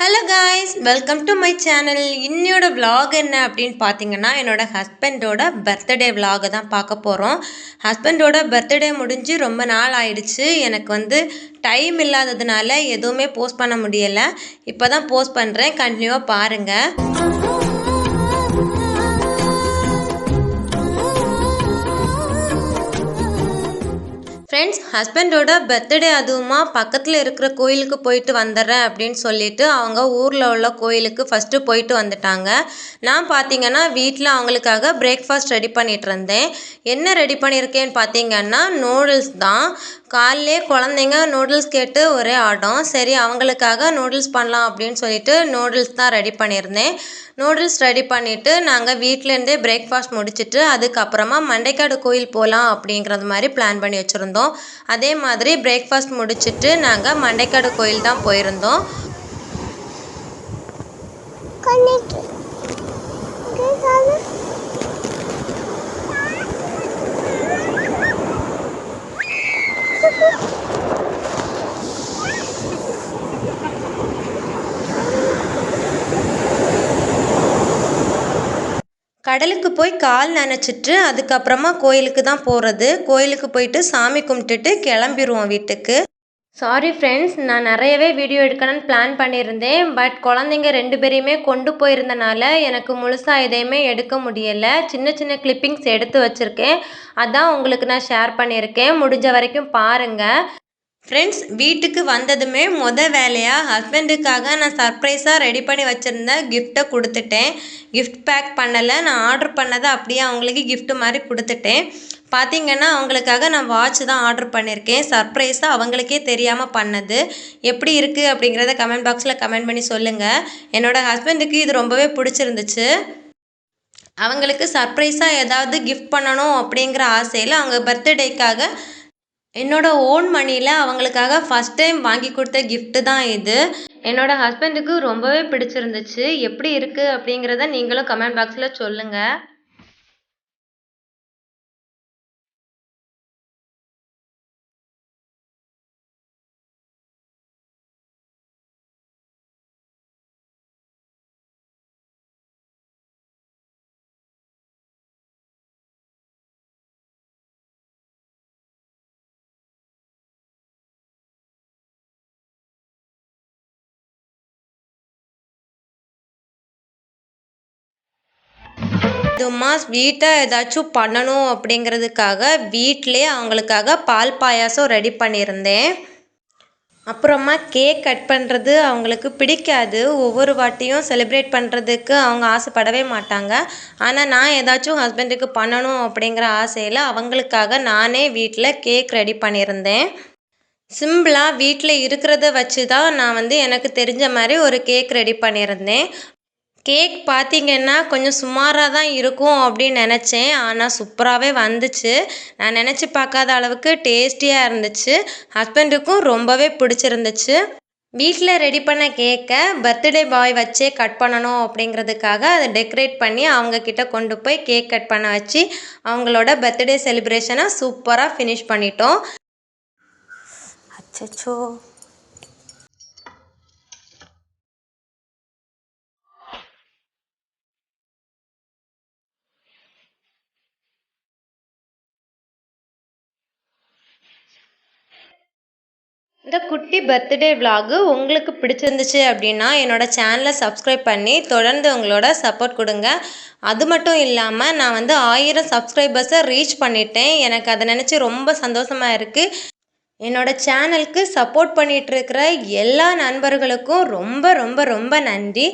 Hello guys welcome to my channel இன்னையோட vlog என்ன அப்படின்னு பார்த்தீங்கன்னா என்னோட ஹஸ்பண்டோட பர்த்டே விலாகை தான் பார்க்க போகிறோம் ஹஸ்பண்டோட பர்த்டே முடிஞ்சு ரொம்ப நாள் ஆயிடுச்சு. எனக்கு வந்து டைம் இல்லாததுனால எதுவுமே போஸ்ட் பண்ண முடியலை. இப்போ தான் போஸ்ட் பண்ணுறேன் கண்டினியூவாக பாருங்கள் ஃப்ரெண்ட்ஸ் ஹஸ்பண்டோட பர்த்டே அதுவுமா பக்கத்தில் இருக்கிற கோயிலுக்கு போயிட்டு வந்துடுறேன் அப்படின்னு சொல்லிட்டு அவங்க ஊரில் உள்ள கோயிலுக்கு ஃபஸ்ட்டு போயிட்டு வந்துட்டாங்க. நான் பார்த்தீங்கன்னா வீட்டில் அவங்களுக்காக பிரேக்ஃபாஸ்ட் ரெடி பண்ணிகிட்டு இருந்தேன். என்ன ரெடி பண்ணியிருக்கேன்னு பார்த்தீங்கன்னா நூடுல்ஸ் தான். காலையிலே குழந்தைங்க நூடுல்ஸ் கேட்டு ஒரே ஆட்டம். சரி அவங்களுக்காக நூடுல்ஸ் பண்ணலாம் அப்படின்னு சொல்லிட்டு நூடுல்ஸ் தான் ரெடி பண்ணியிருந்தேன். நூடுல்ஸ் ரெடி பண்ணிவிட்டு நாங்கள் வீட்டிலேருந்தே பிரேக்ஃபாஸ்ட் முடிச்சுட்டு அதுக்கப்புறமா மண்டைக்காடு கோயில் போகலாம் அப்படிங்கிறது மாதிரி பிளான் பண்ணி வச்சுருந்தோம். அதே மாதிரி பிரேக்ஃபாஸ்ட் முடிச்சுட்டு நாங்கள் மண்டைக்காடு கோயில் தான் போயிருந்தோம் கடலுக்கு போய் கால் நனைச்சிட்டு அதுக்கப்புறமா கோயிலுக்கு தான் போகிறது கோயிலுக்கு போயிட்டு சாமி கும்பிட்டுட்டு கிளம்பிடுவோம் வீட்டுக்கு. சாரி ஃப்ரெண்ட்ஸ் நான் நிறையவே வீடியோ எடுக்கணும்னு பிளான் பண்ணியிருந்தேன். பட் குழந்தைங்க ரெண்டு பேரையுமே கொண்டு போயிருந்தனால எனக்கு முழுசாக எதையுமே எடுக்க முடியலை. சின்ன சின்ன கிளிப்பிங்ஸ் எடுத்து வச்சுருக்கேன். அதான் உங்களுக்கு நான் ஷேர் பண்ணியிருக்கேன். முடிஞ்ச வரைக்கும் பாருங்கள் ஃப்ரெண்ட்ஸ் வீட்டுக்கு வந்ததுமே மொதல் வேலையாக ஹஸ்பண்டுக்காக நான் சர்ப்ரைஸாக ரெடி பண்ணி வச்சுருந்த கிஃப்ட்டை கொடுத்துட்டேன். கிஃப்ட் பேக் பண்ணலை. நான் ஆர்டர் பண்ணதை அப்படியே அவங்களுக்கு கிஃப்ட் மாதிரி கொடுத்துட்டேன். பார்த்தீங்கன்னா அவங்களுக்காக நான் வாட்ச் தான் ஆர்டர் பண்ணியிருக்கேன் சர்ப்ரைஸாக அவங்களுக்கே தெரியாமல் பண்ணது. எப்படி இருக்குது அப்படிங்கிறத கமெண்ட் பாக்ஸில் கமெண்ட் பண்ணி சொல்லுங்கள் என்னோட ஹஸ்பண்டுக்கு இது ரொம்பவே பிடிச்சிருந்துச்சு. அவங்களுக்கு சர்ப்ரைஸாக ஏதாவது கிஃப்ட் பண்ணணும் அப்படிங்கிற ஆசையில் அவங்க பர்த்டேக்காக என்னோட ஓன் மணியில் அவங்களுக்காக ஃபஸ்ட் டைம் வாங்கி கொடுத்த கிஃப்ட்டு தான் இது. என்னோட ஹஸ்பண்டுக்கு ரொம்பவே பிடிச்சிருந்துச்சு. எப்படி இருக்குது அப்படிங்கிறத நீங்களும் கமெண்ட் பாக்ஸில் சொல்லுங்கள் அதுமா ஸ்வீட்டாக ஏதாச்சும் பண்ணணும் அப்படிங்கிறதுக்காக வீட்டிலே அவங்களுக்காக பால் பாயாசம் ரெடி பண்ணியிருந்தேன். அப்புறமா கேக் கட் பண்ணுறது அவங்களுக்கு பிடிக்காது. ஒவ்வொரு வாட்டியும் செலிப்ரேட் பண்ணுறதுக்கு அவங்க ஆசைப்படவே மாட்டாங்க. ஆனால் நான் ஏதாச்சும் ஹஸ்பண்டுக்கு பண்ணணும் அப்படிங்கிற ஆசையில் அவங்களுக்காக நானே வீட்டில் கேக் ரெடி பண்ணியிருந்தேன். சிம்பிளாக வீட்டில் இருக்கிறத வச்சு தான் நான் வந்து எனக்கு தெரிஞ்ச மாதிரி ஒரு கேக் ரெடி பண்ணியிருந்தேன். கேக் பார்த்திங்கன்னா கொஞ்சம் சுமாராக தான் இருக்கும் அப்படின்னு நினச்சேன். ஆனால் சூப்பராகவே வந்துச்சு. நான் நினச்சி பார்க்காத அளவுக்கு டேஸ்டியாக இருந்துச்சு. ஹஸ்பண்டுக்கும் ரொம்பவே பிடிச்சிருந்துச்சு. வீட்டில் ரெடி பண்ண கேக்கை பர்த்டே பாய் வச்சே கட் பண்ணணும் அப்படிங்கிறதுக்காக அதை டெக்கரேட் பண்ணி அவங்கக்கிட்ட கொண்டு போய் கேக் கட் பண்ண வச்சு அவங்களோட பர்த்டே செலிப்ரேஷனை சூப்பராக ஃபினிஷ் பண்ணிட்டோம். அச்சோ இந்த குட்டி பர்த்டே விலாகு உங்களுக்கு பிடிச்சிருந்துச்சு அப்படின்னா என்னோடய சேனலை சப்ஸ்கிரைப் பண்ணி தொடர்ந்து உங்களோட சப்போர்ட் கொடுங்க. அது மட்டும் இல்லாமல் நான் வந்து ஆயிரம் சப்ஸ்கிரைபர்ஸை ரீச் பண்ணிட்டேன். எனக்கு அதை நினச்சி ரொம்ப சந்தோஷமாக இருக்குது என்னோட சேனலுக்கு சப்போர்ட் பண்ணிகிட்ருக்கிற எல்லா நண்பர்களுக்கும் ரொம்ப ரொம்ப ரொம்ப நன்றி.